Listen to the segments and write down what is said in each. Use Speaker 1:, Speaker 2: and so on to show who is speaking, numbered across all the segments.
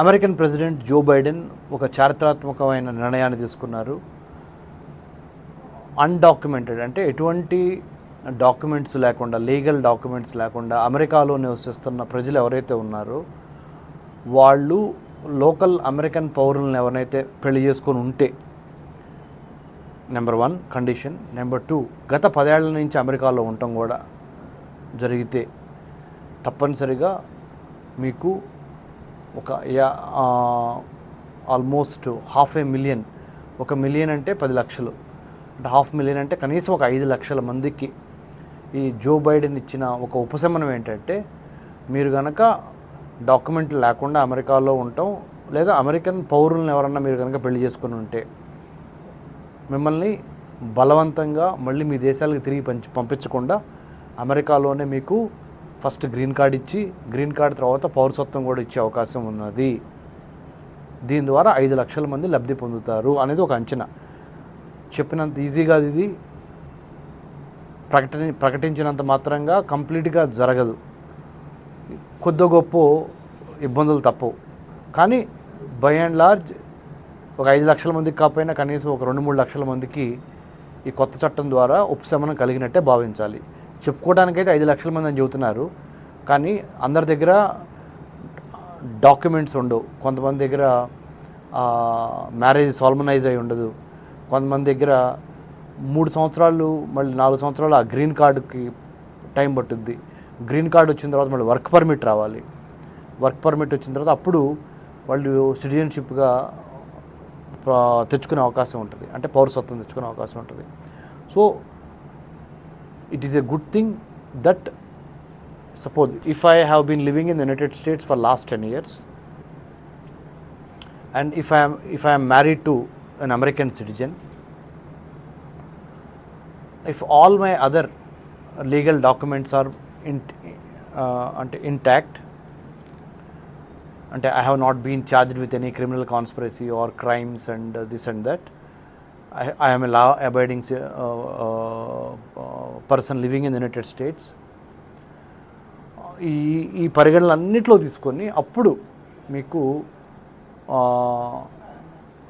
Speaker 1: American president Joe Biden ఒక చారిత్రాత్మకమైన నిర్ణయాన్ని తీసుకున్నారు. అన్డాక్యుమెంటెడ్ అంటే ఎటువంటి డాక్యుమెంట్స్ లేకుండా లీగల్ డాక్యుమెంట్స్ లేకుండా అమెరికాలో నివసిస్తున్న ప్రజలు ఎవరైతే ఉన్నారో వాళ్ళు లోకల్ అమెరికన్ పౌరులను ఎవరైతే పెళ్ళి చేసుకొని ఉంటే number one condition number two గత పదేళ్ళ నుంచి అమెరికాలో ఉండటం కూడా జరిగితే తప్పనిసరిగా మీకు ఒక యా- ఆల్మోస్ట్ హాఫ్ ఏ మిలియన్ ఒక మిలియన్ అంటే పది లక్షలు. అంటే హాఫ్ మిలియన్ అంటే కనీసం ఒక ఐదు లక్షల మందికి ఈ జో బైడెన్ ఇచ్చిన ఒక ఉపశమనం ఏంటంటే మీరు కనుక డాక్యుమెంట్లు లేకుండా అమెరికాలో ఉండటం లేదా అమెరికన్ పౌరులను ఎవరన్నా మీరు కనుక పెళ్ళి చేసుకుని ఉంటే మిమ్మల్ని బలవంతంగా మళ్ళీ మీ దేశాలకు తిరిగి పంచి పంపించకుండా అమెరికాలోనే మీకు ఫస్ట్ గ్రీన్ కార్డ్ ఇచ్చి గ్రీన్ కార్డ్ తర్వాత పౌరసత్వం కూడా ఇచ్చే అవకాశం ఉన్నది. దీని ద్వారా ఐదు లక్షల మంది లబ్ధి పొందుతారు అనేది ఒక అంచనా. చెప్పినంత ఈజీగా ఇది. ప్రకటన ప్రకటించినంత మాత్రంగా కంప్లీట్గా జరగదు. కొద్ది గొప్ప ఇబ్బందులు తప్పవు కానీ బై అండ్ లార్జ్ ఒక ఐదు లక్షల మందికి కాకపోయినా కనీసం ఒక రెండు మూడు లక్షల మందికి ఈ కొత్త చట్టం ద్వారా ఉపశమనం కలిగినట్టే భావించాలి. చెప్పుకోవడానికైతే ఐదు లక్షల మంది అని చెబుతున్నారు. కానీ అందరి దగ్గర డాక్యుమెంట్స్ ఉండవు. కొంతమంది దగ్గర మ్యారేజ్ సాల్మనైజ్ అయి ఉండదు. కొంతమంది దగ్గర మూడు సంవత్సరాలు మళ్ళీ నాలుగు సంవత్సరాలు ఆ గ్రీన్ కార్డుకి టైం పట్టుద్ది. గ్రీన్ కార్డు వచ్చిన తర్వాత మళ్ళీ వర్క్ పర్మిట్ రావాలి. వర్క్ పర్మిట్ వచ్చిన తర్వాత అప్పుడు వాళ్ళు సిటిజన్షిప్గా తెచ్చుకునే అవకాశం ఉంటుంది. అంటే పౌరసత్వం తెచ్చుకునే అవకాశం ఉంటుంది. So it is a good thing that suppose if I have been living in the United States for last 10 years and if I am if I am married to an American citizen if all my other legal documents are in, uh, intact and I have not been charged with any criminal conspiracy or crimes and uh, this and that I, I am a law abiding uh, uh person living in living in ఈ ఈ పరిగణనలన్నింటిలో తీసుకొని అప్పుడు మీకు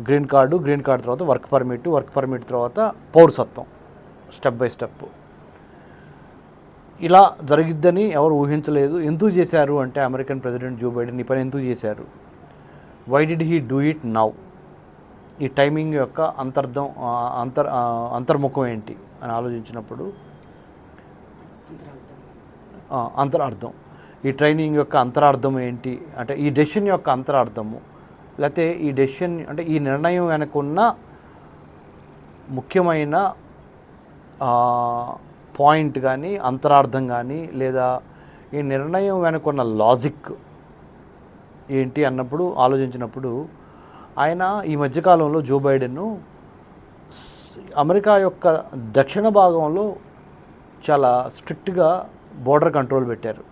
Speaker 1: green card green card తర్వాత work permit work permit తర్వాత పౌరసత్వం step by step ఇలా జరిగిద్దని ఎవరు ఊహించలేదు. ఎందుకు చేశారు అంటే అమెరికన్ ప్రెసిడెంట్ జో బైడెన్ ఈ పని ఎందుకు చేశారు? Why did he do it now ఈ టైమింగ్ యొక్క అంతర్థం అంతర్ అంతర్ముఖం ఏంటి అని ఆలోచించినప్పుడు అంతరార్థం. ఈ ట్రైనింగ్ యొక్క అంతరార్థం ఏంటి? అంటే ఈ డెసిషన్ యొక్క అంతరార్థము. లేకపోతే ఈ డెసిషన్ అంటే ఈ నిర్ణయం వెనకున్న ముఖ్యమైన పాయింట్ కానీ అంతరార్థం కానీ లేదా ఈ నిర్ణయం వెనుకున్న లాజిక్ ఏంటి అన్నప్పుడు ఆలోచించినప్పుడు ఆయన ఈ మధ్యకాలంలో జో బైడెన్ అమెరికా యొక్క దక్షిణ భాగంలో చాలా స్ట్రిక్ట్గా బోర్డర్ కంట్రోల్ పెట్టారు.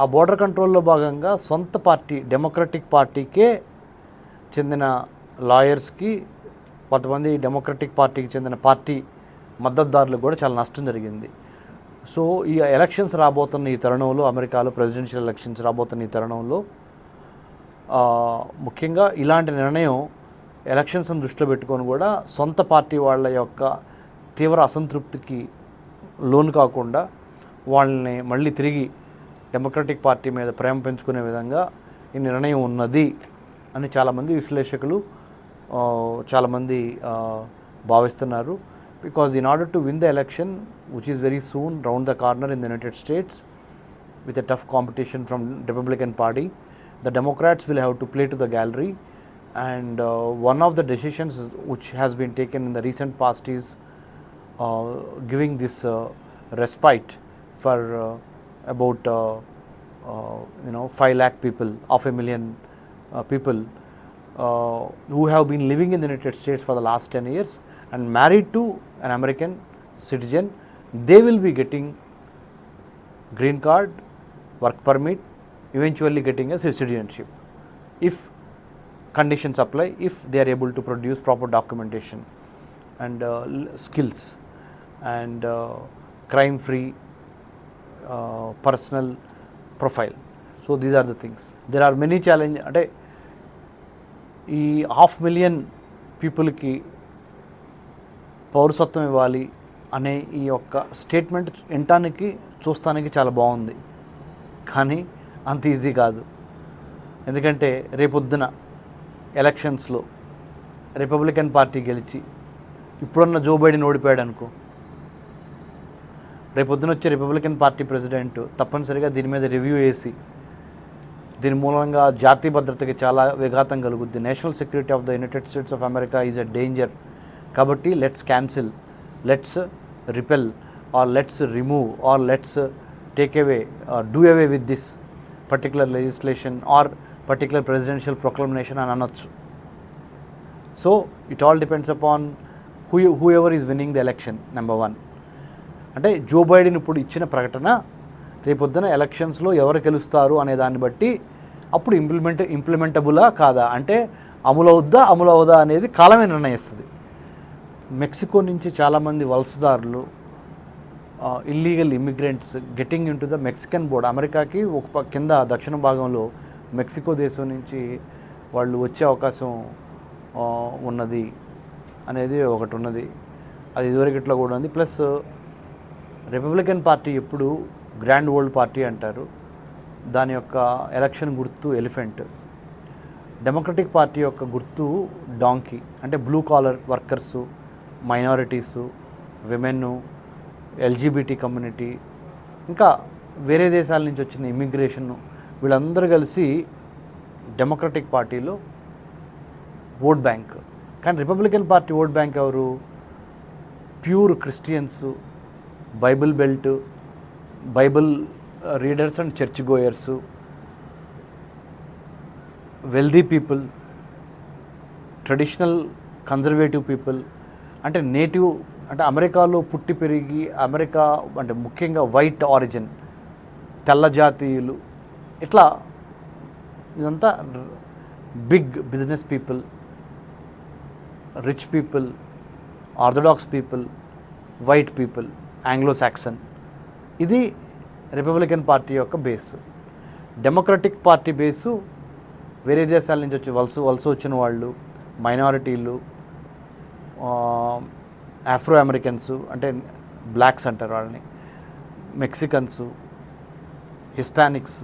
Speaker 1: ఆ బోర్డర్ కంట్రోల్లో భాగంగా సొంత పార్టీ డెమోక్రటిక్ పార్టీకే చెందిన లాయర్స్కి కొంతమంది డెమోక్రటిక్ పార్టీకి చెందిన పార్టీ మద్దతుదారులకు కూడా చాలా నష్టం జరిగింది. సో ఈ ఎలక్షన్స్ రాబోతున్న ఈ తరుణంలో అమెరికాలో ప్రెసిడెన్షియల్ ఎలక్షన్స్ రాబోతున్న ఈ తరుణంలో ముఖ్యంగా ఇలాంటి నిర్ణయం ఎలక్షన్స్ని దృష్టిలో పెట్టుకొని కూడా సొంత పార్టీ వాళ్ళ యొక్క తీవ్ర అసంతృప్తికి లోన్ కాకుండా వాళ్ళని మళ్ళీ తిరిగి డెమోక్రటిక్ పార్టీ మీద ప్రేమ పెంచుకునే విధంగా ఈ నిర్ణయం ఉన్నది అని చాలామంది విశ్లేషకులు చాలామంది భావిస్తున్నారు. Because in order to win the election which is very soon round the corner in the United States with a tough competition from Republican party the Democrats will have to play to the gallery and one of the decisions which has been taken in the recent past is giving this uh, respite for uh, about uh, uh, you know five lakh people, half a million uh, people uh, who have been living in the United States for the last ten years and married to an American citizen. They will be getting green card, work permit, eventually getting a citizenship. If conditions apply, if they are able to produce proper documentation and uh, skills and crime free personal profile so these are the things there are many challenge అంటే ఈ half million పీపుల్కి పౌరసత్వం ఇవ్వాలి అనే ఈ యొక్క statement వినటానికి చూస్తానికి చాలా బాగుంది. కానీ అంత ఈజీ కాదు. ఎందుకంటే రేపొద్దున ఎలక్షన్స్లో రిపబ్లికన్ పార్టీ గెలిచి ఇప్పుడున్న జో బైడెన్ ఓడిపోయాడు అనుకో రేపొద్దున వచ్చే రిపబ్లికన్ పార్టీ ప్రెసిడెంట్ తప్పనిసరిగా దీని మీద రివ్యూ వేసి దీని మూలంగా జాతీయ భద్రతకి చాలా విఘాతం కలుగుద్ది. National security of the United States of America is a danger కాబట్టి let's cancel let's repeal or let's remove or let's take away do away with this particular legislation or particular presidential proclamation అని అనొచ్చు. So it all depends upon who whoever is winning the election number one అంటే Joe Biden ఇప్పుడు ఇచ్చిన ప్రకటన రేపొద్దున ఎలక్షన్స్లో ఎవరు గెలుస్తారు అనే దాన్ని బట్టి అప్పుడు ఇంప్లిమెంట్ ఇంప్లిమెంటబులా కాదా? అంటే అమలవుద్దా అమలవుదా అనేది కాలమే నిర్ణయిస్తుంది. మెక్సికో నుంచి చాలామంది వలసదారులు illegal immigrants getting into the Mexican border అమెరికాకి ఒక కింద దక్షిణ భాగంలో మెక్సికో దేశం నుంచి వాళ్ళు వచ్చే అవకాశం ఉన్నది అనేది ఒకటి ఉన్నది. అది ఇదివరకట్లో కూడా ఉంది. ప్లస్ రిపబ్లికన్ పార్టీ ఎప్పుడు గ్రాండ్ ఓల్డ్ పార్టీ అంటారు. దాని యొక్క ఎలక్షన్ గుర్తు ఎలిఫెంట్ డెమోక్రటిక్ పార్టీ యొక్క గుర్తు డాంకీ అంటే blue collar workers minorities women LGBT community ఇంకా వేరే దేశాల నుంచి వచ్చిన ఇమిగ్రేషన్ వీళ్ళందరూ కలిసి డెమోక్రటిక్ పార్టీలో ఓట్ బ్యాంక్. కానీ రిపబ్లికన్ పార్టీ ఓట్ బ్యాంక్ ఎవరు? Pure Christians Bible belt Bible uh, readers and churchgoers wealthy people traditional conservative people అంటే నేటివ్ అంటే అమెరికాలో పుట్టి పెరిగి అమెరికా అంటే ముఖ్యంగా వైట్ ఆరిజిన్ తెల్ల జాతీయులు ఇట్లా ఇదంతా big business people rich people orthodox people white people. Anglo Saxon ఇది రిపబ్లికన్ పార్టీ యొక్క బేస్. డెమోక్రటిక్ పార్టీ బేసు వేరే దేశాల నుంచి వచ్చి వలస వలస వచ్చిన వాళ్ళు మైనారిటీలు ఆఫ్రో అమెరికన్స్ అంటే బ్లాక్స్ అంటారు వాళ్ళని మెక్సికన్స్ హిస్పానిక్స్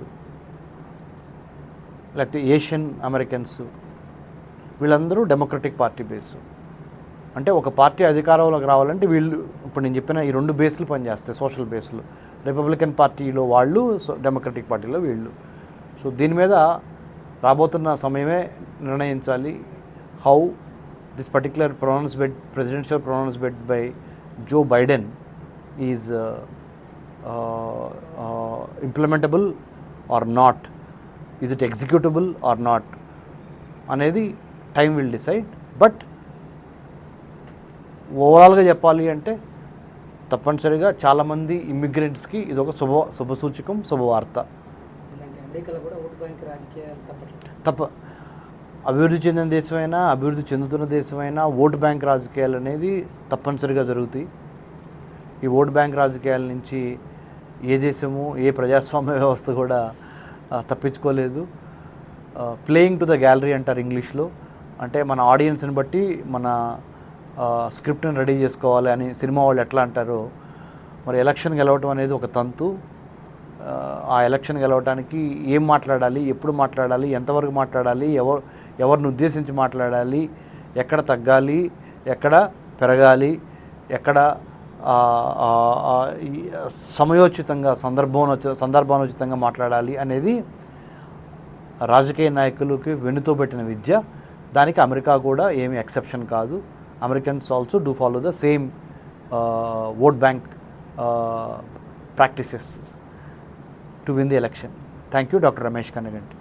Speaker 1: లేకపోతే ఏషియన్ అమెరికన్స్ వీళ్ళందరూ డెమోక్రటిక్ పార్టీ బేస్. అంటే ఒక పార్టీ అధికారంలోకి రావాలంటే వీళ్ళు ఇప్పుడు నేను చెప్పిన ఈ రెండు బేస్లు పనిచేస్తాయి సోషల్ బేస్లు. రిపబ్లికన్ పార్టీలో వాళ్ళు డెమోక్రటిక్ పార్టీలో వీళ్ళు. సో దీని మీద రాబోతున్న సమయమే నిర్ణయించాలి. How this particular pronouncement presidential pronouncement by Joe Biden is implementable or not is it executable or not అనేది టైం విల్ డిసైడ్ బట్ ఓవరాల్గా చెప్పాలి అంటే తప్పనిసరిగా చాలామంది ఇమ్మిగ్రెంట్స్కి ఇది ఒక శుభ శుభసూచకం శుభవార్త. తప్ప అభివృద్ధి చెందిన దేశమైనా అభివృద్ధి చెందుతున్న దేశమైనా ఓటు బ్యాంక్ రాజకీయాలు అనేది తప్పనిసరిగా జరుగుతాయి. ఈ ఓటు బ్యాంక్ రాజకీయాల నుంచి ఏ దేశము ఏ ప్రజాస్వామ్య వ్యవస్థ కూడా తప్పించుకోలేదు. ప్లేయింగ్ టు ద గ్యాలరీ అంటారు ఇంగ్లీష్లో. అంటే మన ఆడియన్స్ని బట్టి మన స్క్రిప్ట్ని రెడీ చేసుకోవాలి అని సినిమా వాళ్ళు ఎట్లా అంటారో మరి ఎలక్షన్ గెలవటం అనేది ఒక తంతు. ఆ, ఎలక్షన్ గెలవడానికి ఏం మాట్లాడాలి ఎప్పుడు మాట్లాడాలి ఎంతవరకు మాట్లాడాలి ఎవరు ఎవరిని ఉద్దేశించి మాట్లాడాలి ఎక్కడ తగ్గాలి ఎక్కడ పెరగాలి ఎక్కడ సమయోచితంగా సందర్భోనోచ సందర్భానుచితంగా మాట్లాడాలి అనేది రాజకీయ నాయకులకి వెన్నుతో పెట్టిన విద్య. దానికి అమెరికా కూడా ఏమి ఎక్సెప్షన్ కాదు. Americans also do follow the same uh, vote bank uh, practices to win the election. Thank you, Dr. Ramesh Kanaganti.